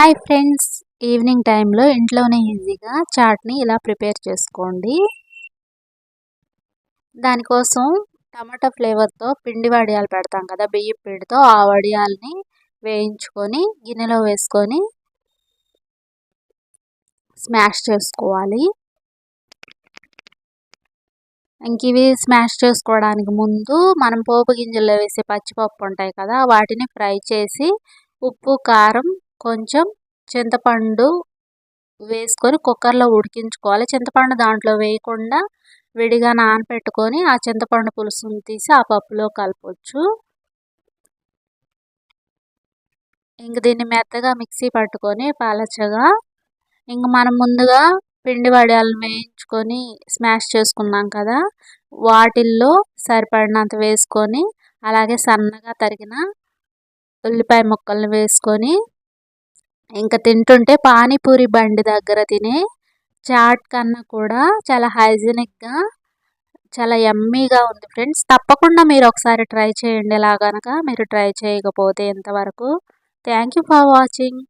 Hi friends. Evening టైంలో ఇంట్లోనే ఈజీగా చాట్ని ఇలా ప్రిపేర్ చేసుకోండి. దానికోసం టమాటా ఫ్లేవర్తో పిండి వడియాలు పెడతాం కదా బియ్యం పిండితో ఆ వడియాల్ని వేయించుకొని గిన్నెలో వేసుకొని స్మాష్ చేసుకోవాలి. ఇంక ఇవి స్మాష్ చేసుకోవడానికి ముందు మనం పోపు గింజల్లో వేసే పచ్చిపప్పు ఉంటాయి కదా వాటిని ఫ్రై చేసి ఉప్పు కారం కొంచెం చింతపండు వేసుకొని కుక్కర్లో ఉడికించుకోవాలి. చింతపండు దాంట్లో వేయకుండా విడిగా నానపెట్టుకొని ఆ చింతపండు పులుసుని తీసి ఆ పప్పులో కలపచ్చు. ఇంక దీన్ని మెత్తగా మిక్సీ పట్టుకొని పాలచగా ఇంక మనం ముందుగా పిండి వడియాలను వేయించుకొని స్మాష్ చేసుకున్నాం కదా. వాటిల్లో సరిపడినంత వేసుకొని అలాగే సన్నగా తరిగిన ఉల్లిపాయ ముక్కలను వేసుకొని ఇంకా తింటుంటే పానీపూరి బండి దగ్గర తినే చాట్ కన్నా కూడా చాలా హైజీనిక్గా చాలా ఎమ్మీగా ఉంది ఫ్రెండ్స్. తప్పకుండా మీరు ఒకసారి ట్రై చేయండి. ఇలా కనుక మీరు ట్రై చేయకపోతే ఇంతవరకు థ్యాంక్ యూ ఫర్ వాచింగ్.